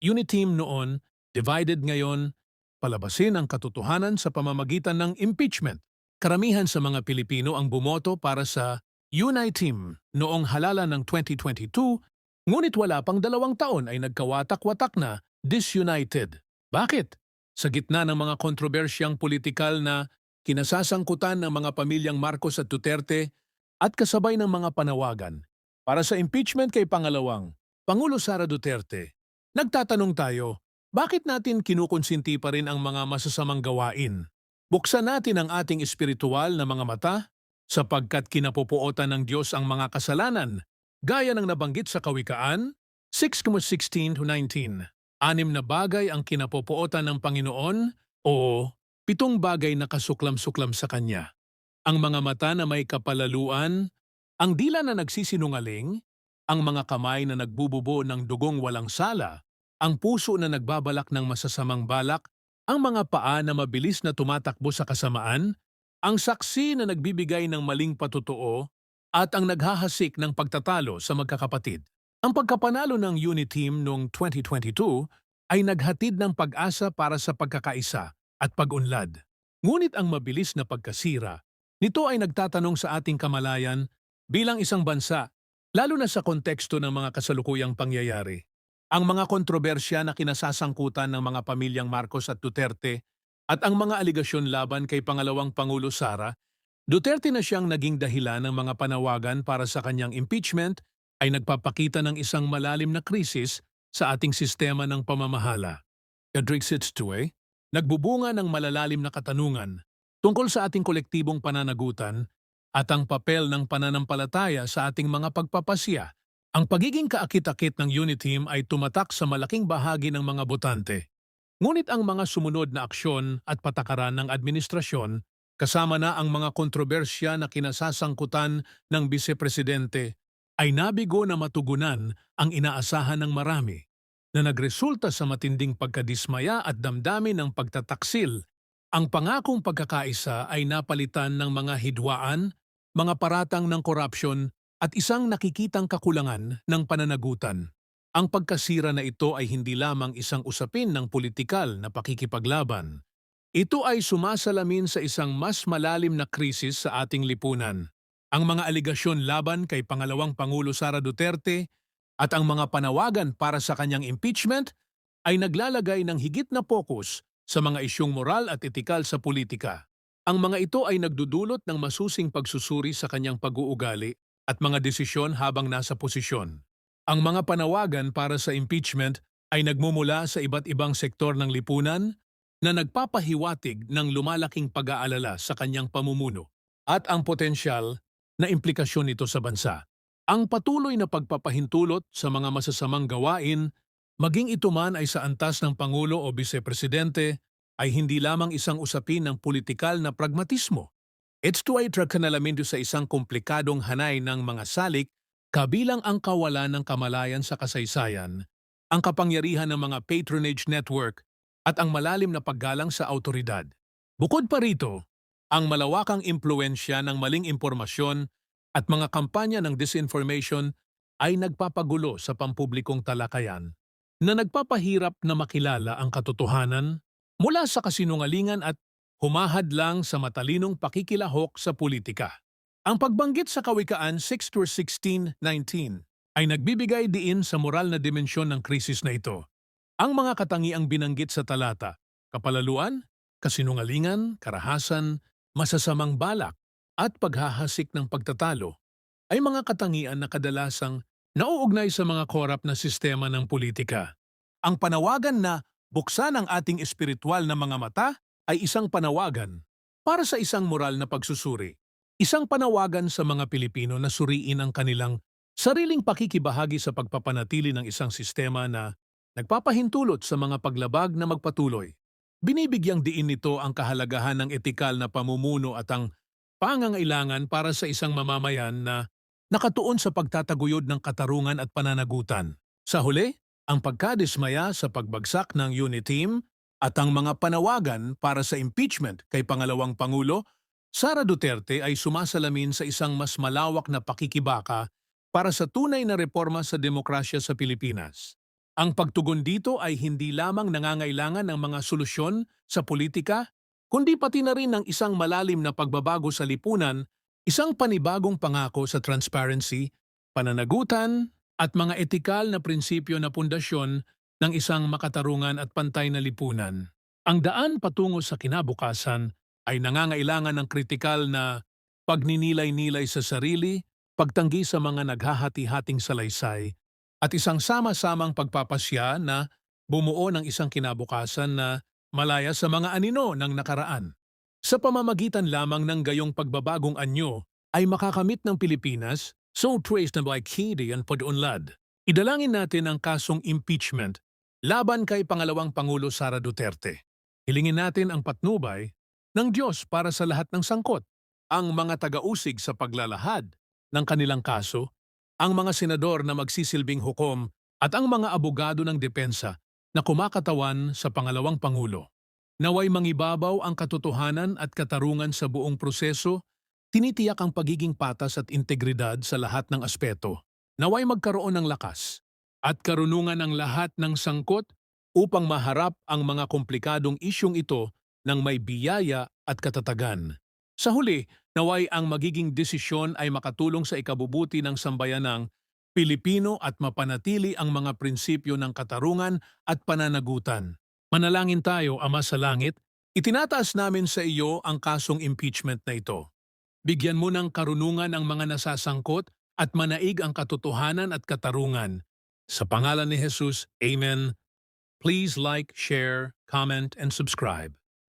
Uniteam noon, divided ngayon, palabasin ang katotohanan sa pamamagitan ng impeachment. Karamihan sa mga Pilipino ang bumoto para sa Uniteam noong halalan ng 2022, ngunit wala pang dalawang taon ay nagkawatak-watak na disunited. Bakit? Sa gitna ng mga kontrobersyang politikal na kinasasangkutan ng mga pamilyang Marcos at Duterte at kasabay ng mga panawagan para sa impeachment kay pangalawang Pangulo Sara Duterte, nagtatanong tayo, bakit natin kinukonsinti pa rin ang mga masasamang gawain? Buksan natin ang ating espiritual na mga mata sapagkat kinapupuotan ng Diyos ang mga kasalanan, gaya ng nabanggit sa Kawikaan 6.16 to 19. Anim na bagay ang kinapupuotan ng Panginoon o pitong bagay na kasuklam-suklam sa Kanya. Ang mga mata na may kapalaluan, ang dila na nagsisinungaling, ang mga kamay na nagbububo ng dugong walang sala, ang puso na nagbabalak ng masasamang balak, ang mga paa na mabilis na tumatakbo sa kasamaan, ang saksi na nagbibigay ng maling patutuo, at ang naghahasik ng pagtatalo sa magkakapatid. Ang pagkapanalo ng Uniteam noong 2022 ay naghatid ng pag-asa para sa pagkakaisa at pag-unlad. Ngunit ang mabilis na pagkasira, nito ay nagtatanong sa ating kamalayan bilang isang bansa lalo na sa konteksto ng mga kasalukuyang pangyayari. Ang mga kontrobersya na kinasasangkutan ng mga pamilyang Marcos at Duterte at ang mga aligasyon laban kay pangalawang Pangulo Sara, Duterte na siyang naging dahilan ng mga panawagan para sa kanyang impeachment ay nagpapakita ng isang malalim na krisis sa ating sistema ng pamamahala. Kadrixit Stue, nagbubunga ng malalalim na katanungan tungkol sa ating kolektibong pananagutan at ang papel ng pananampalataya sa ating mga pagpapasya. Ang pagiging kaakit-akit ng Uniteam ay tumatak sa malaking bahagi ng mga botante. Ngunit ang mga sumunod na aksyon at patakaran ng administrasyon, kasama na ang mga kontrobersya na kinasasangkutan ng Bisepresidente, ay nabigo na matugunan ang inaasahan ng marami na nagresulta sa matinding pagkadismaya at damdamin ng pagtataksil. Ang pangakong pagkakaisa ay napalitan ng mga hidwaan, mga paratang ng korupsyon at isang nakikitang kakulangan ng pananagutan. Ang pagkasira na ito ay hindi lamang isang usapin ng politikal na pakikipaglaban. Ito ay sumasalamin sa isang mas malalim na krisis sa ating lipunan. Ang mga aligasyon laban kay pangalawang Pangulo Sara Duterte at ang mga panawagan para sa kanyang impeachment ay naglalagay ng higit na pokus sa mga isyong moral at etikal sa politika. Ang mga ito ay nagdudulot ng masusing pagsusuri sa kanyang pag-uugali at mga desisyon habang nasa posisyon. Ang mga panawagan para sa impeachment ay nagmumula sa iba't ibang sektor ng lipunan na nagpapahiwatig ng lumalaking pag-aalala sa kanyang pamumuno at ang potensyal na implikasyon nito sa bansa. Ang patuloy na pagpapahintulot sa mga masasamang gawain, maging ito man ay sa antas ng Pangulo o Vice-Presidente, ay hindi lamang isang usapin ng politikal na pragmatismo. Ito ay tragkanalamin sa isang komplikadong hanay ng mga salik kabilang ang kawalan ng kamalayan sa kasaysayan, ang kapangyarihan ng mga patronage network at ang malalim na paggalang sa autoridad. Bukod pa rito, ang malawakang impluensya ng maling impormasyon at mga kampanya ng disinformation ay nagpapagulo sa pampublikong talakayan na nagpapahirap na makilala ang katotohanan mula sa kasinungalingan at humahad lang sa matalinong pakikilahok sa politika. Ang pagbanggit sa Kawikaan 6-16-19 ay nagbibigay diin sa moral na dimensyon ng krisis na ito. Ang mga katangiang binanggit sa talata, kapalaluan, kasinungalingan, karahasan, masasamang balak, at paghahasik ng pagtatalo ay mga katangian na kadalasang nauugnay sa mga korap na sistema ng politika. Ang panawagan na buksan ang ating espiritual na mga mata ay isang panawagan para sa isang moral na pagsusuri. Isang panawagan sa mga Pilipino na suriin ang kanilang sariling pakikibahagi sa pagpapanatili ng isang sistema na nagpapahintulot sa mga paglabag na magpatuloy. Binibigyang diin nito ang kahalagahan ng etikal na pamumuno at ang pangangailangan para sa isang mamamayan na nakatuon sa pagtataguyod ng katarungan at pananagutan. Sa huli, ang pagkadismaya sa pagbagsak ng Uniteam at ang mga panawagan para sa impeachment kay pangalawang Pangulo, Sara Duterte ay sumasalamin sa isang mas malawak na pakikibaka para sa tunay na reforma sa demokrasya sa Pilipinas. Ang pagtugon dito ay hindi lamang nangangailangan ng mga solusyon sa politika, kundi pati na rin ng isang malalim na pagbabago sa lipunan, isang panibagong pangako sa transparency, pananagutan, at mga etikal na prinsipyo na pundasyon ng isang makatarungan at pantay na lipunan. Ang daan patungo sa kinabukasan ay nangangailangan ng kritikal na pagninilay-nilay sa sarili, pagtanggi sa mga naghahati-hating salaysay, at isang sama-samang pagpapasya na bumuo ng isang kinabukasan na malaya sa mga anino ng nakaraan. Sa pamamagitan lamang ng gayong pagbabagong anyo ay makakamit ng Pilipinas so traced na by Kidi and Podunlad. Idalangin natin ang kasong impeachment laban kay pangalawang Pangulo Sara Duterte. Hilingin natin ang patnubay ng Diyos para sa lahat ng sangkot, ang mga taga-usig sa paglalahad ng kanilang kaso ang mga senador na magsisilbing hukom at ang mga abogado ng depensa na kumakatawan sa pangalawang pangulo. Naway mangibabaw ang katotohanan at katarungan sa buong proseso, tinitiyak ang pagiging patas at integridad sa lahat ng aspeto. Naway magkaroon ng lakas at karunungan ng lahat ng sangkot upang maharap ang mga komplikadong isyong ito ng may biyaya at katatagan. Sa huli, naway ang magiging desisyon ay makatulong sa ikabubuti ng sambayanang Pilipino at mapanatili ang mga prinsipyo ng katarungan at pananagutan. Manalangin tayo, Ama sa Langit, itinataas namin sa iyo ang kasong impeachment na ito. Bigyan mo ng karunungan ang mga nasasangkot at manaig ang katotohanan at katarungan. Sa pangalan ni Jesus, Amen. Please like, share, comment, and subscribe.